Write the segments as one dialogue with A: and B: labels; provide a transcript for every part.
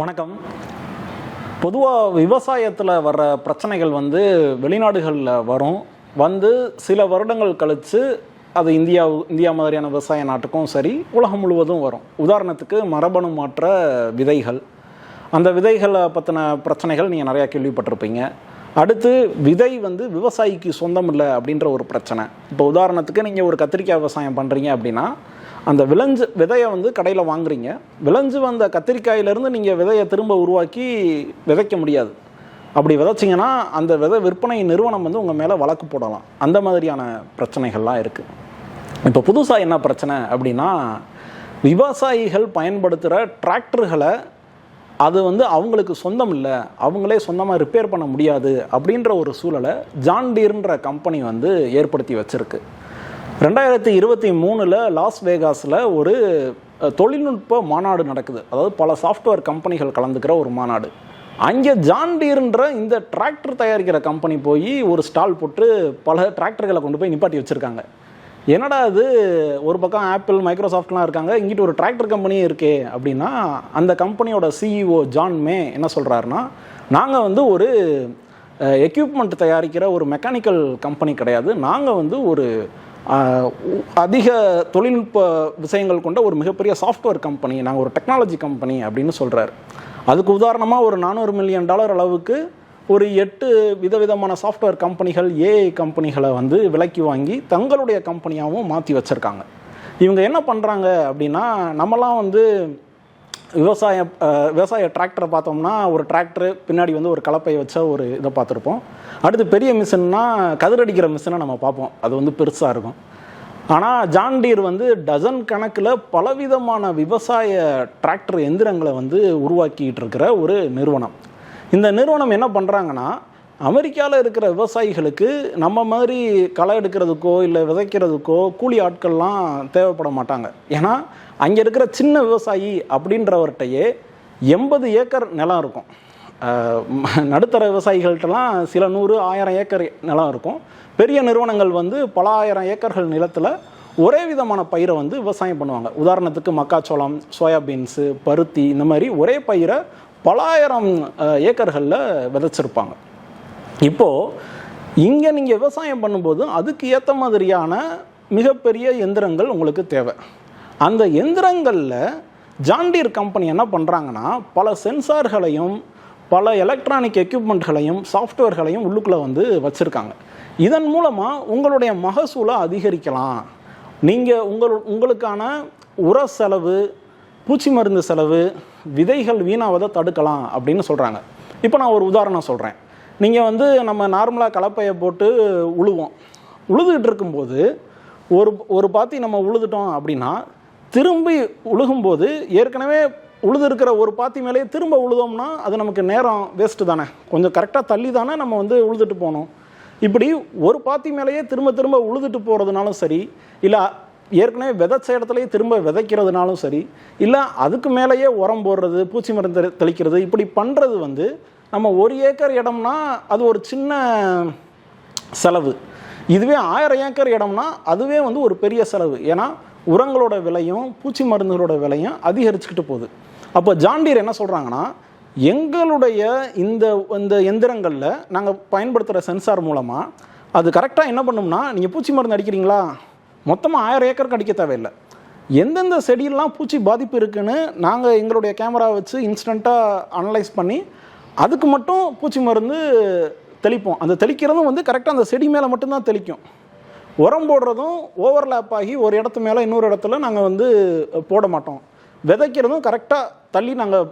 A: வணக்கம். பொதுவாக விவசாயத்தில் வர்ற பிரச்சனைகள் வந்து வெளிநாடுகளில் வரும். வந்து சில வருடங்கள் கழித்து அது இந்தியா இந்தியா மாதிரியான விவசாய நாட்டுக்கும் சரி உலகம் முழுவதும் வரும். உதாரணத்துக்கு மரபணு மாற்ற விதைகள். அந்த விதைகளை பற்றின பிரச்சனைகள் நீங்கள் நிறையா கேள்விப்பட்டிருப்பீங்க. அடுத்து விதை வந்து விவசாயிக்கு சொந்தம் இல்லை அப்படின்ற ஒரு பிரச்சனை. இப்போ உதாரணத்துக்கு நீங்கள் ஒரு கத்திரிக்காய் விவசாயம் பண்ணுறீங்க அப்படின்னா அந்த விளைஞ்சு விதையை வந்து கடையில் வாங்குறீங்க. விளைஞ்சு வந்த கத்திரிக்காயிலேருந்து நீங்கள் விதையை திரும்ப உருவாக்கி விதைக்க முடியாது. அப்படி விதைச்சிங்கன்னா அந்த விதை விற்பனை நிறுவனம் வந்து உங்கள் மேலே வழக்கு போடலாம். அந்த மாதிரியான பிரச்சனைகள்லாம் இருக்குது இப்போ புதுசாக என்ன பிரச்சனை அப்படின்னா விவசாயிகள் பயன்படுத்துகிற டிராக்டர்களை அது வந்து அவங்களுக்கு சொந்தம் இல்லை. அவங்களே சொந்தமாக ரிப்பேர் பண்ண முடியாது அப்படின்ற ஒரு சூழலை ஜான்டீர்ன்ற கம்பெனி வந்து ஏற்படுத்தி வச்சுருக்கு. ரெண்டாயிரத்தி இருபத்தி மூணில் லாஸ் வேகாஸில் ஒரு தொழில்நுட்ப மாநாடு நடக்குது. அதாவது பல சாஃப்ட்வேர் கம்பெனிகள் கலந்துக்கிற ஒரு மாநாடு. அங்கே ஜான்டீர்ன்ற இந்த டிராக்டர் தயாரிக்கிற கம்பெனி போய் ஒரு ஸ்டால் போட்டு பல டிராக்டர்களை கொண்டு போய் நிப்பாட்டி வச்சுருக்காங்க. என்னடா இது? ஒரு பக்கம் ஆப்பிள் மைக்ரோசாஃப்ட்லாம் இருக்காங்க. இங்கிட்டு ஒரு டிராக்டர் கம்பெனியே இருக்கே அப்படின்னா அந்த கம்பெனியோட சிஇஓ ஜான் மே என்ன சொல்கிறாருன்னா நாங்கள் வந்து ஒரு எக்யூப்மெண்ட் தயாரிக்கிற ஒரு மெக்கானிக்கல் கம்பெனி கிடையாது. நாங்கள் வந்து ஒரு அதிக தொழில்நுட்ப விஷயங்கள் கொண்ட ஒரு மிகப்பெரிய சாஃப்ட்வேர் கம்பெனி நாங்கள் ஒரு டெக்னாலஜி கம்பெனி அப்படின்னு சொல்கிறாரு அதுக்கு உதாரணமாக ஒரு நானூறு மில்லியன் டாலர் அளவுக்கு ஒரு எட்டு விதவிதமான சாஃப்ட்வேர் கம்பெனிகள் ஏஐ கம்பெனிகளை வந்து விலைக்கு வாங்கி தங்களுடைய கம்பெனியாகவும் மாற்றி வச்சுருக்காங்க. இவங்க என்ன பண்ணுறாங்க அப்படின்னா நம்மலாம் வந்து விவசாய விவசாய டிராக்டரை பார்த்தோம்னா ஒரு டிராக்டர் பின்னாடி வந்து ஒரு கலப்பை வச்ச ஒரு இதை பார்த்துருப்போம். அடுத்து பெரிய மிஷின்னா கதிரடிக்கிற மிஷினை நம்ம பார்ப்போம். அது வந்து பெருசாக இருக்கும். ஆனால் ஜான்டீர் வந்து டசன் கணக்கில் பலவிதமான விவசாய டிராக்டர் எந்திரங்களை வந்து உருவாக்கிட்டு இருக்கிற ஒரு நிறுவனம். இந்த நிறுவனம் என்ன பண்ணுறாங்கன்னா அமெரிக்காவில் இருக்கிற விவசாயிகளுக்கு நம்ம மாதிரி களை எடுக்கிறதுக்கோ இல்லை விதைக்கிறதுக்கோ கூலி ஆட்கள்லாம் தேவைப்பட மாட்டாங்க. ஏன்னா அங்கே இருக்கிற சின்ன விவசாயி அப்படின்றவர்கிட்டயே எண்பது ஏக்கர் நிலம் இருக்கும். நடுத்தர விவசாயிகள்கிட்டலாம் சில நூறு ஆயிரம் ஏக்கர் நிலம் இருக்கும். பெரிய நிறுவனங்கள் வந்து பல ஆயிரம் ஏக்கர்கள் நிலத்தில் ஒரே விதமான பயிரை வந்து விவசாயம் பண்ணுவாங்க. உதாரணத்துக்கு மக்காச்சோளம் சோயாபீன்ஸு பருத்தி இந்த மாதிரி ஒரே பயிரை பலாயிரம் ஏக்கர்களில் விதைச்சிருப்பாங்க. இப்போது இங்கே நீங்கள் விவசாயம் பண்ணும்போது அதுக்கு ஏற்ற மாதிரியான மிகப்பெரிய எந்திரங்கள் உங்களுக்கு தேவை. அந்த எந்திரங்களில் ஜான்டீர் கம்பெனி என்ன பண்ணுறாங்கன்னா பல சென்சார்களையும் பல எலக்ட்ரானிக் எக்யூப்மெண்ட்களையும் சாஃப்ட்வேர்களையும் உள்ளுக்குள்ளே வந்து வச்சுருக்காங்க. இதன் மூலமாக உங்களுடைய மகசூலை அதிகரிக்கலாம். நீங்கள் உங்கள் உங்களுக்கான உர செலவு பூச்சி மருந்து செலவு விதைகள் வீணாவதை தடுக்கலாம் அப்படின்னு சொல்கிறாங்க இப்போ நான் ஒரு உதாரணம் சொல்கிறேன் நீங்கள் வந்து நம்ம நார்மலாக கலப்பையை போட்டு உழுவோம். உழுதுகிட்டு இருக்கும்போது ஒரு ஒரு பாத்தி நம்ம உழுதுட்டோம் அப்படின்னா திரும்பி உழுகும்போது ஏற்கனவே உழுது இருக்கிற ஒரு பாத்தி மேலேயே திரும்ப உழுதோம்னா அது நமக்கு நேரம் வேஸ்ட்டு தானே. கொஞ்சம் கரெக்டாக தள்ளி தானே நம்ம வந்து உழுதுட்டு போகணும். இப்படி ஒரு பாத்தி மேலேயே திரும்ப திரும்ப உழுதுட்டு போகிறதுனாலும் சரி இல்லை ஏற்கனவே விதைச்ச இடத்துலையே திரும்ப விதைக்கிறதுனாலும் சரி இல்லை அதுக்கு மேலேயே உரம் போடுறது பூச்சி மருந்து தெளி- தெளிக்கிறது இப்படி பண்ணுறது வந்து நம்ம ஒரு ஏக்கர் இடம்னா அது ஒரு சின்ன செலவு. இதுவே ஆயிரம் ஏக்கர் இடம்னா அதுவே வந்து ஒரு பெரிய செலவு. ஏன்னா உரங்களோட விலையும் பூச்சி மருந்துகளோட விலையும் அதிகரிச்சுக்கிட்டு போகுது. அப்போ ஜாண்டீர் என்ன சொல்கிறாங்கன்னா எங்களுடைய இந்த இந்த எந்திரங்களில் நாங்கள் பயன்படுத்துகிற சென்சார் மூலமாக அது கரெக்டாக என்ன பண்ணும்னா நீங்கள் பூச்சி மருந்து அடிக்கிறீங்களா? மொத்தமாக ஆயிரம் ஏக்கருக்கு அடிக்க தேவையில்லை. எந்தெந்த செடியெல்லாம் பூச்சி பாதிப்பு இருக்குன்னு நாங்கள் எங்களுடைய கேமரா வச்சு இன்ஸ்டண்ட்டாக அனலைஸ் பண்ணி அதுக்கு மட்டும் பூச்சி மருந்து தெளிப்போம். அந்த தெளிக்கிறதும் வந்து கரெக்டாக அந்த செடி மேலே மட்டும்தான் தெளிக்கும். உரம் போடுறதும் ஓவர்லேப் ஆகி ஒரு இடத்து மேலே இன்னொரு இடத்துல நாங்கள் வந்து போட மாட்டோம். விதைக்கிறதும் கரெக்டாக தள்ளி நாங்கள்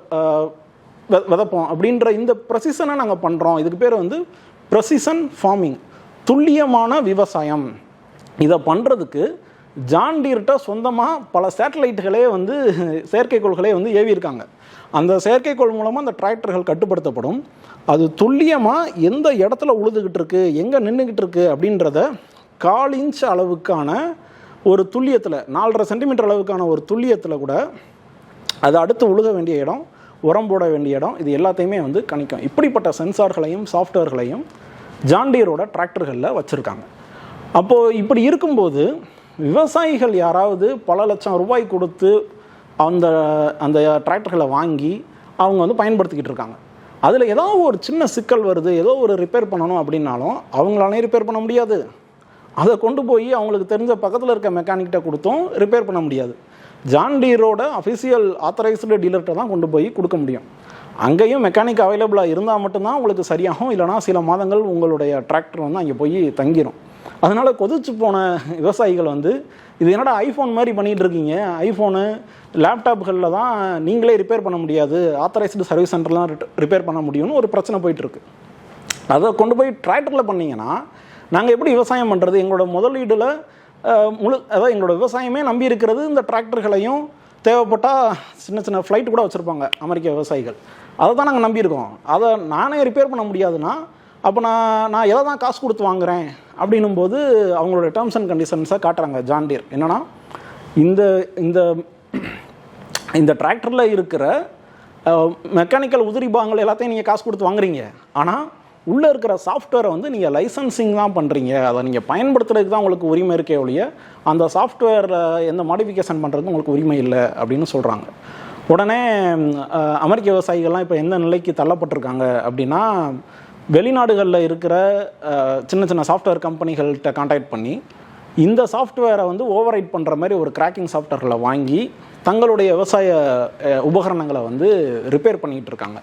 A: விதைப்போம். அப்படின்ற இந்த ப்ரொசிஷனை நாங்கள் பண்ணுறோம் இதுக்கு பேர் வந்து ப்ரொசிஷன் ஃபார்மிங் துல்லியமான விவசாயம். இதை பண்ணுறதுக்கு ஜான்டீர்கிட்ட சொந்தமாக பல சேட்டலைட்டுகளே வந்து செயற்கைக்கோள்களே வந்து ஏவியிருக்காங்க. அந்த செயற்கைக்கோள் மூலமாக அந்த டிராக்டர்கள் கட்டுப்படுத்தப்படும். அது துல்லியமாக எந்த இடத்துல உழுதுகிட்டு இருக்கு எங்கே நின்றுக்கிட்டு இருக்கு அப்படின்றத கால் இன்ச் அளவுக்கான ஒரு துல்லியத்தில் நாலரை சென்டிமீட்டர் அளவுக்கான ஒரு துல்லியத்தில் கூட அது அடுத்து உழுக வேண்டிய இடம் உரம் போட வேண்டிய இடம் இது எல்லாத்தையுமே வந்து கணிக்கும். இப்படிப்பட்ட சென்சார்களையும் சாஃப்ட்வேர்களையும் ஜாண்டியரோட டிராக்டர்களில் வச்சுருக்காங்க. அப்போது இப்படி இருக்கும்போது விவசாயிகள் யாராவது பல லட்சம் ரூபாய் கொடுத்து அந்த அந்த டிராக்டர்களை வாங்கி அவங்க வந்து பயன்படுத்திக்கிட்டு இருக்காங்க. அதில் ஏதோ ஒரு சின்ன சிக்கல் வருது ஏதோ ஒரு ரிப்பேர் பண்ணணும் அப்படின்னாலும் அவங்களாலே ரிப்பேர் பண்ண முடியாது. அதை கொண்டு போய் அவங்களுக்கு தெரிஞ்ச பக்கத்தில் இருக்க மெக்கானிக்கிட்ட கொடுத்தும் ரிப்பேர் பண்ண முடியாது. ஜான் டீரோட அஃபிஷியல் ஆத்தரைஸ்டு டீலர்கிட்ட தான் கொண்டு போய் கொடுக்க முடியும். அங்கேயும் மெக்கானிக் அவைலபிளாக இருந்தால் மட்டும்தான் உங்களுக்கு சரியாகும் இல்லைனா சில மாதங்கள் உங்களுடைய டிராக்டர் வந்து அங்கே போய் தங்கிடும் அதனால் கொதிச்சு போன விவசாயிகள் வந்து இது என்னடா ஐஃபோன் மாதிரி பண்ணிகிட்டு இருக்கீங்க ஐஃபோனு லேப்டாப்களில் தான் நீங்களே ரிப்பேர் பண்ண முடியாது. ஆத்தரைஸ்டு சர்வீஸ் சென்டர்லாம் ரிப்பேர் பண்ண முடியும்னு ஒரு பிரச்சனை போயிட்டுருக்கு. அதை கொண்டு போய் டிராக்டரில் பண்ணீங்கன்னா நாங்கள் எப்படி விவசாயம் பண்ணுறது எங்களோட முதலீடில் முழு அதாவது எங்களோட விவசாயமே நம்பி இருக்கிறது இந்த டிராக்டர்களையும் தேவைப்பட்டால் சின்ன சின்ன ஃப்ளைட் கூட வச்சுருப்பாங்க அமெரிக்க விவசாயிகள். அதை தான் நாங்கள் நம்பியிருக்கோம் அதை நானே ரிப்பேர் பண்ண முடியாதுன்னா அப்போ நான் நான் எதை தான் காசு கொடுத்து வாங்குறேன் அப்படின்னும் போது அவங்களோட டேர்ம்ஸ் அண்ட் கண்டிஷன்ஸை காட்டுறாங்க ஜான்டியர் என்னன்னா இந்த இந்த இந்த டிராக்டரில் இருக்கிற மெக்கானிக்கல் உதிரி பாகங்கள் எல்லாத்தையும் நீங்கள் காசு கொடுத்து வாங்குறீங்க. ஆனால் உள்ளே இருக்கிற சாஃப்ட்வேரை வந்து நீங்கள் லைசன்சிங் தான் பண்ணுறீங்க அதை நீங்கள் பயன்படுத்துறதுக்கு தான் உங்களுக்கு உரிமை இருக்கே ஒழிய அந்த சாஃப்ட்வேரில் எந்த மாடிஃபிகேஷன் பண்ணுறதுக்கு உங்களுக்கு உரிமை இல்லை அப்படின்னு சொல்கிறாங்க உடனே அமெரிக்க விவசாயிகள்லாம் இப்போ எந்த நிலைக்கு தள்ளப்பட்டிருக்காங்க அப்படின்னா வெளிநாடுகளில் இருக்கிற சின்ன சின்ன சாஃப்ட்வேர் கம்பெனிகள்கிட்ட காண்டாக்ட் பண்ணி இந்த சாஃப்ட்வேரை வந்து ஓவர் ரைட் பண்ணுற மாதிரி ஒரு கிராக்கிங் சாஃப்ட்வேரில் வாங்கி தங்களுடைய விவசாய உபகரணங்களை வந்து ரிப்பேர் பண்ணிகிட்டு இருக்காங்க.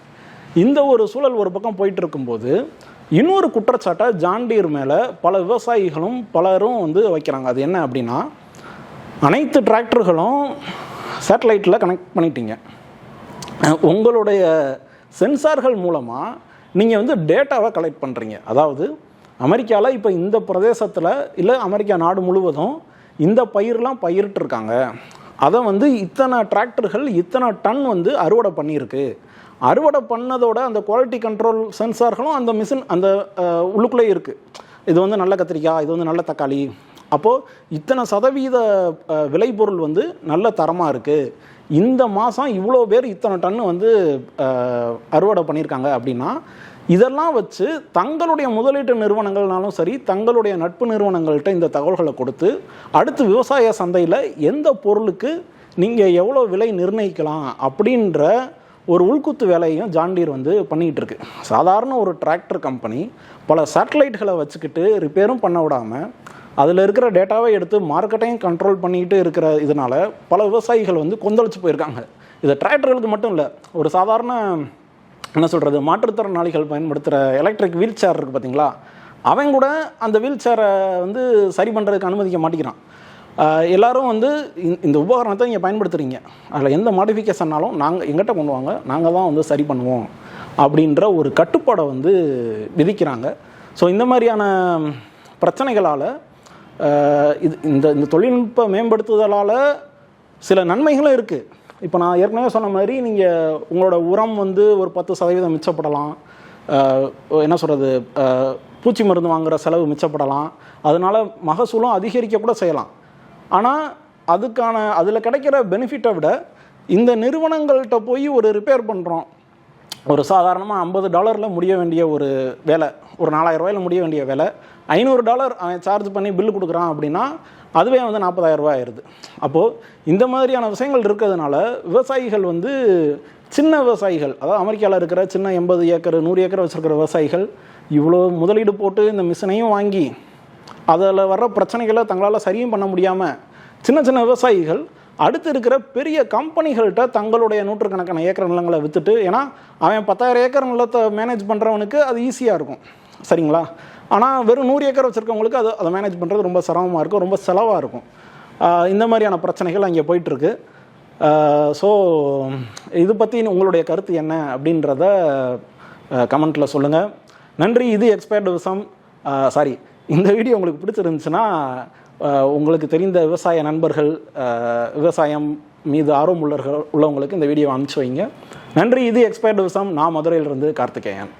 A: இந்த ஒரு சூழல் ஒரு பக்கம் போயிட்டு இருக்கும்போது இன்னொரு குற்றச்சாட்டை ஜாண்டீர் மேலே பல விவசாயிகளும் பலரும் வந்து வைக்கிறாங்க. அது என்ன அப்படின்னா அனைத்து டிராக்டர்களும் சேட்டலைட்டில் கனெக்ட் பண்ணிட்டீங்க. உங்களுடைய சென்சார்கள் மூலமாக நீங்கள் வந்து டேட்டாவை கலெக்ட் பண்ணுறீங்க அதாவது அமெரிக்காவில் இப்போ இந்த பிரதேசத்தில் இல்லை அமெரிக்கா நாடு முழுவதும் இந்த பயிரெலாம் பயிரிட்டிருக்காங்க அதை வந்து இத்தனை டிராக்டர்கள் இத்தனை டன் வந்து அறுவடை பண்ணியிருக்கு. அறுவடை பண்ணதோட அந்த குவாலிட்டி கண்ட்ரோல் சென்சார்களும் அந்த மிஷின் அந்த உள்ளுக்குள்ளே இருக்குது இது வந்து நல்ல கத்திரிக்காய் இது வந்து நல்ல தக்காளி. அப்போது இத்தனை சதவீத விளைபொருள் வந்து நல்ல தரமாக இருக்குது இந்த மாதம் இவ்வளோ பேர் இத்தனை டன்னு வந்து அறுவடை பண்ணியிருக்காங்க அப்படின்னா இதெல்லாம் வச்சு தங்களுடைய முதலீட்டு நிறுவனங்கள்னாலும் சரி தங்களுடைய நட்பு நிறுவனங்கள்கிட்ட இந்த தகவல்களை கொடுத்து அடுத்து விவசாய சந்தையில் எந்த பொருளுக்கு நீங்கள் எவ்வளோ விலை நிர்ணயிக்கலாம் அப்படின்ற ஒரு உள்குத்து வேலையும் ஜாண்டீர் வந்து பண்ணிகிட்டு இருக்கு சாதாரண ஒரு டிராக்டர் கம்பெனி பல சேட்டலைட்களை வச்சுக்கிட்டு ரிப்பேரும் பண்ண விடாமல் அதில் இருக்கிற டேட்டாவை எடுத்து மார்க்கெட்டையும் கண்ட்ரோல் பண்ணிக்கிட்டு இருக்கிற இதனால் பல விவசாயிகள் வந்து கொந்தளிச்சு போயிருக்காங்க. இது டிராக்டர்களுக்கு மட்டும் இல்லை ஒரு சாதாரண என்ன சொல்கிறது மாற்றுத்திறனாளிகள் பயன்படுத்துகிற எலக்ட்ரிக் வீல் சேர் இருக்குது பார்த்தீங்களா அவன் கூட அந்த வீல் சேரை வந்து சரி பண்ணுறதுக்கு அனுமதிக்க மாட்டேங்கிறான். எல்லாரும் வந்து இந்த உபகரணத்தை நீங்கள் பயன்படுத்துகிறீங்க அதில் எந்த மாடிஃபிகேஷன்னாலும் நாங்கள் எங்கிட்ட கொண்டு வாங்க நாங்கள் தான் வந்து சரி பண்ணுவோம் அப்படின்ற ஒரு கட்டுப்பாடை வந்து விதிக்கிறாங்க. ஸோ இந்த மாதிரியான பிரச்சனைகளால் இது இந்த இந்த தொழில்நுட்ப மேம்படுத்துதலால் சில நன்மைகளும் இருக்குது இப்போ நான் ஏற்கனவே சொன்ன மாதிரி நீங்கள் உங்களோட உரம் வந்து ஒரு பத்து சதவீதம் மிச்சப்படலாம். என்ன சொல்கிறது பூச்சி மருந்து வாங்குகிற செலவு மிச்சப்படலாம். அதனால் மகசூலும் அதிகரிக்க கூட செய்யலாம். ஆனால் அதுக்கான அதில் கிடைக்கிற பெனிஃபிட்டை விட இந்த நிறுவனங்கள்கிட்ட போய் ஒரு ரிப்பேர் பண்ணுறோம் ஒரு சாதாரணமாக ஐம்பது டாலரில் முடிய வேண்டிய ஒரு வேலை. ஒரு நாலாயிரம் ரூபாயில முடிய வேண்டிய விலை. ஐநூறு டாலர் அவன் சார்ஜ் பண்ணி பில்லு கொடுக்குறான் அப்படின்னா அதுவே வந்து நாற்பதாயிரம் ரூபாய் ஆயிடுது அப்போது இந்த மாதிரியான விஷயங்கள் இருக்கிறதுனால விவசாயிகள் வந்து சின்ன விவசாயிகள் அதாவது அமெரிக்காவில் இருக்கிற சின்ன எண்பது ஏக்கர் நூறு ஏக்கர் வச்சுருக்கிற விவசாயிகள் இவ்வளோ முதலீடு போட்டு இந்த மிஷினையும் வாங்கி அதில் வர்ற பிரச்சனைகளை தங்களால் சரியும் பண்ண முடியாமல் சின்ன சின்ன விவசாயிகள் அடுத்து இருக்கிற பெரிய கம்பெனிகள்கிட்ட தங்களுடைய நூற்றுக்கணக்கான ஏக்கர் நிலங்களை விற்றுட்டு ஏன்னா அவன் பத்தாயிரம் ஏக்கர் நிலத்தை மேனேஜ் பண்ணுறவனுக்கு அது ஈஸியாக இருக்கும். சரிங்களா? ஆனால் வெறும் நூறு ஏக்கர் வச்சுருக்கவங்களுக்கு அது அதை மேனேஜ் பண்ணுறது ரொம்ப சிரமமாக இருக்கும் ரொம்ப செலவாக இருக்கும். இந்த மாதிரியான பிரச்சனைகள் அங்கே போயிட்டுருக்கு. ஸோ இது பற்றி உங்களுடைய கருத்து என்ன அப்படின்றத கமெண்ட்டில் சொல்லுங்கள் நன்றி இது எக்ஸ்பயர்டு விஷம் சாரி இந்த வீடியோ உங்களுக்கு பிடிச்சிருந்துச்சுன்னா உங்களுக்கு தெரிந்த விவசாய நண்பர்கள் விவசாயம் மீது ஆர்வம் உள்ளவர்கள் உள்ளவங்களுக்கு இந்த வீடியோ அனுப்பிச்சு வைங்க. நன்றி இது எக்ஸ்பயர்டு விசம் நான் மதுரையிலிருந்து கார்த்திகேயன்.